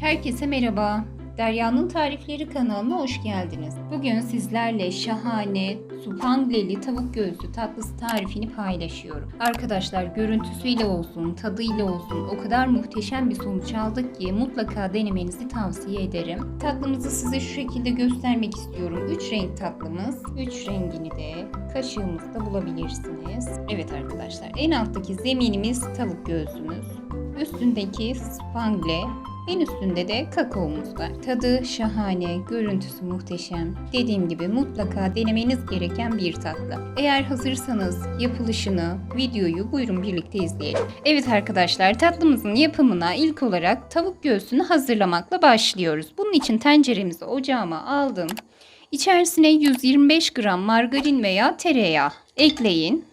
Herkese merhaba. Derya'nın Tarifleri kanalına hoş geldiniz. Bugün sizlerle şahane supangleli tavuk göğsü tatlısı tarifini paylaşıyorum. Arkadaşlar görüntüsüyle olsun, tadıyla olsun o kadar muhteşem bir sonuç aldık ki mutlaka denemenizi tavsiye ederim. Tatlımızı size şu şekilde göstermek istiyorum. 3 renk tatlımız. 3 rengini de kaşığımızda bulabilirsiniz. Evet arkadaşlar en alttaki zeminimiz tavuk göğsümüz. Üstündeki spangle en üstünde de kakaomuz var. Tadı şahane, görüntüsü muhteşem. Dediğim gibi mutlaka denemeniz gereken bir tatlı. Eğer hazırsanız yapılışını, videoyu buyurun birlikte izleyelim. Evet arkadaşlar tatlımızın yapımına ilk olarak tavuk göğsünü hazırlamakla başlıyoruz. Bunun için tenceremizi ocağıma aldım. İçerisine 125 gram margarin veya tereyağı ekleyin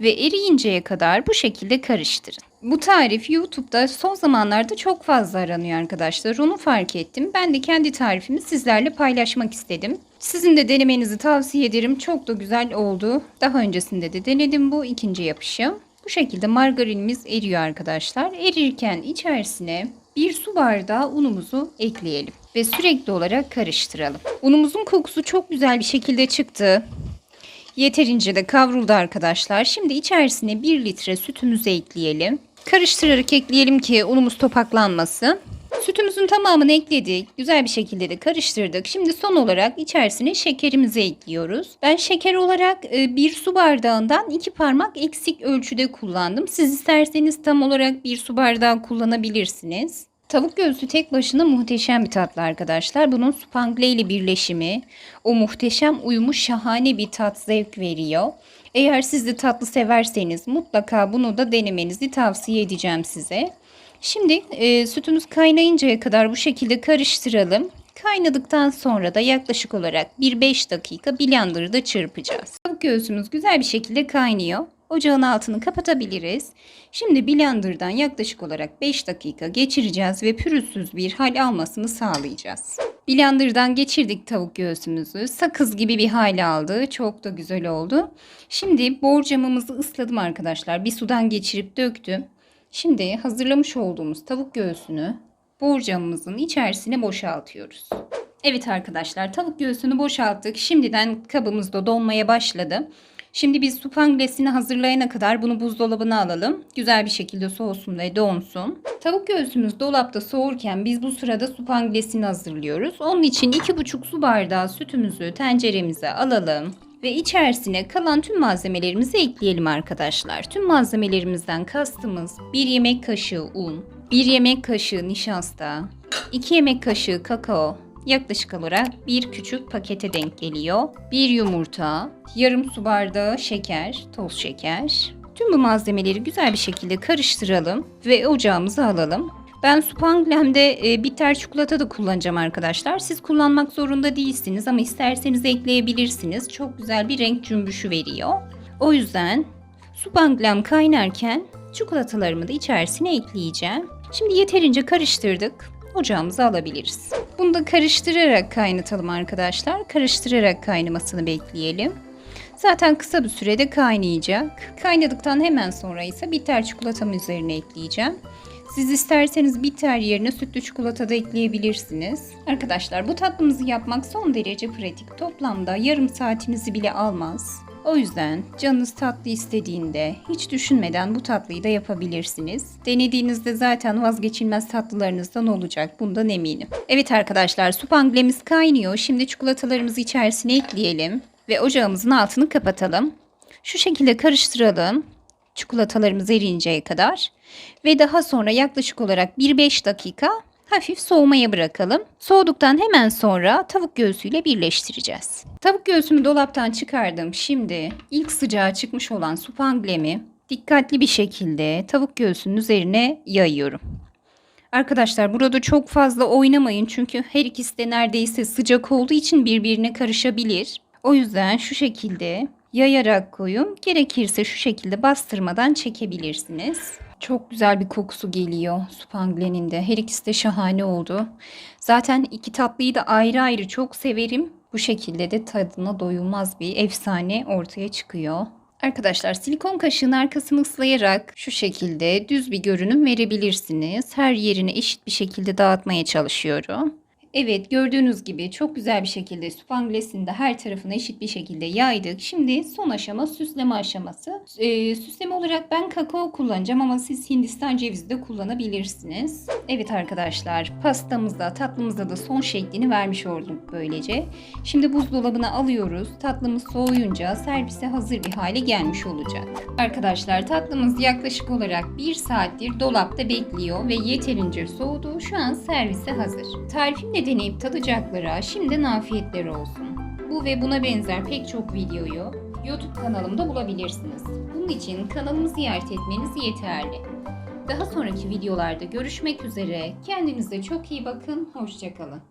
ve eriyinceye kadar bu şekilde karıştırın. Bu tarif YouTube'da son zamanlarda çok fazla aranıyor arkadaşlar. Onu fark ettim. Ben de kendi tarifimi sizlerle paylaşmak istedim. Sizin de denemenizi tavsiye ederim. Çok da güzel oldu. Daha öncesinde de denedim bu ikinci yapışım. Bu şekilde margarinimiz eriyor arkadaşlar. Erirken içerisine bir su bardağı unumuzu ekleyelim ve sürekli olarak karıştıralım. Unumuzun kokusu çok güzel bir şekilde çıktı. Yeterince de kavruldu arkadaşlar. Şimdi içerisine 1 litre sütümüzü ekleyelim. Karıştırarak ekleyelim ki unumuz topaklanmasın. Sütümüzün tamamını ekledik. Güzel bir şekilde de karıştırdık. Şimdi son olarak içerisine şekerimizi ekliyoruz. Ben şeker olarak e, bir su bardağından iki parmak eksik ölçüde kullandım. Siz isterseniz tam olarak bir su bardağı kullanabilirsiniz. Tavuk göğsü tek başına muhteşem bir tatlı arkadaşlar. Bunun spangle ile birleşimi, o muhteşem uyumu şahane bir tat zevk veriyor. Eğer siz de tatlı severseniz mutlaka bunu da denemenizi tavsiye edeceğim size. Şimdi e, sütümüz kaynayıncaya kadar bu şekilde karıştıralım. Kaynadıktan sonra da yaklaşık olarak 1-5 dakika blenderda çırpacağız. Tavuk göğsümüz güzel bir şekilde kaynıyor. Ocağın altını kapatabiliriz. Şimdi blenderdan yaklaşık olarak 5 dakika geçireceğiz ve pürüzsüz bir hal almasını sağlayacağız. Blenderdan geçirdik tavuk göğsümüzü. Sakız gibi bir hal aldı. Çok da güzel oldu. Şimdi borcamımızı ısladım arkadaşlar. Bir sudan geçirip döktüm. Şimdi hazırlamış olduğumuz tavuk göğsünü borcamımızın içerisine boşaltıyoruz. Evet arkadaşlar tavuk göğsünü boşalttık. Şimdiden kabımız da donmaya başladı. Şimdi biz supanglesini hazırlayana kadar bunu buzdolabına alalım. Güzel bir şekilde soğusun ve donsun. Tavuk göğsümüz dolapta soğurken biz bu sırada supanglesini hazırlıyoruz. Onun için 2,5 su bardağı sütümüzü tenceremize alalım. Ve içerisine kalan tüm malzemelerimizi ekleyelim arkadaşlar. Tüm malzemelerimizden kastımız 1 yemek kaşığı un, 1 yemek kaşığı nişasta, 2 yemek kaşığı kakao, yaklaşık olarak bir küçük pakete denk geliyor. Bir yumurta, yarım su bardağı şeker, toz şeker. Tüm bu malzemeleri güzel bir şekilde karıştıralım ve ocağımıza alalım. Ben Supanglem'de e, bitter çikolata da kullanacağım arkadaşlar. Siz kullanmak zorunda değilsiniz ama isterseniz ekleyebilirsiniz. Çok güzel bir renk cümbüşü veriyor. O yüzden Supanglem kaynarken çikolatalarımı da içerisine ekleyeceğim. Şimdi yeterince karıştırdık. Ocağımıza alabiliriz. Bunu da karıştırarak kaynatalım arkadaşlar. Karıştırarak kaynamasını bekleyelim. Zaten kısa bir sürede kaynayacak. Kaynadıktan hemen sonra ise bitter çikolatamı üzerine ekleyeceğim. Siz isterseniz bitter yerine sütlü çikolata da ekleyebilirsiniz. Arkadaşlar bu tatlımızı yapmak son derece pratik. Toplamda yarım saatinizi bile almaz. O yüzden canınız tatlı istediğinde hiç düşünmeden bu tatlıyı da yapabilirsiniz. Denediğinizde zaten vazgeçilmez tatlılarınızdan olacak. Bundan eminim. Evet arkadaşlar supanglemiz kaynıyor. Şimdi çikolatalarımızı içerisine ekleyelim ve ocağımızın altını kapatalım. Şu şekilde karıştıralım. Çikolatalarımız eriyinceye kadar ve daha sonra yaklaşık olarak 1-5 dakika hafif soğumaya bırakalım. Soğuduktan hemen sonra tavuk göğsüyle birleştireceğiz. Tavuk göğsümü dolaptan çıkardım. Şimdi ilk sıcağı çıkmış olan supanglemi dikkatli bir şekilde tavuk göğsünün üzerine yayıyorum. Arkadaşlar burada çok fazla oynamayın çünkü her ikisi de neredeyse sıcak olduğu için birbirine karışabilir. O yüzden şu şekilde yayarak koyun. Gerekirse şu şekilde bastırmadan çekebilirsiniz. Çok güzel bir kokusu geliyor Supangle'nin de. Her ikisi de şahane oldu. Zaten iki tatlıyı da ayrı ayrı çok severim. Bu şekilde de tadına doyulmaz bir efsane ortaya çıkıyor. Arkadaşlar silikon kaşığın arkasını ıslayarak şu şekilde düz bir görünüm verebilirsiniz. Her yerini eşit bir şekilde dağıtmaya çalışıyorum. Evet gördüğünüz gibi çok güzel bir şekilde supanglesini de her tarafına eşit bir şekilde yaydık. Şimdi son aşama süsleme aşaması. Ee, süsleme olarak ben kakao kullanacağım ama siz Hindistan cevizi de kullanabilirsiniz. Evet arkadaşlar pastamızda tatlımızda da son şeklini vermiş olduk böylece. Şimdi buzdolabına alıyoruz. Tatlımız soğuyunca servise hazır bir hale gelmiş olacak. Arkadaşlar tatlımız yaklaşık olarak 1 saattir dolapta bekliyor ve yeterince soğudu. Şu an servise hazır. Tarifimle deneyip tadacaklara şimdiden afiyetler olsun. Bu ve buna benzer pek çok videoyu YouTube kanalımda bulabilirsiniz. Bunun için kanalımı ziyaret etmeniz yeterli. Daha sonraki videolarda görüşmek üzere. Kendinize çok iyi bakın. Hoşçakalın.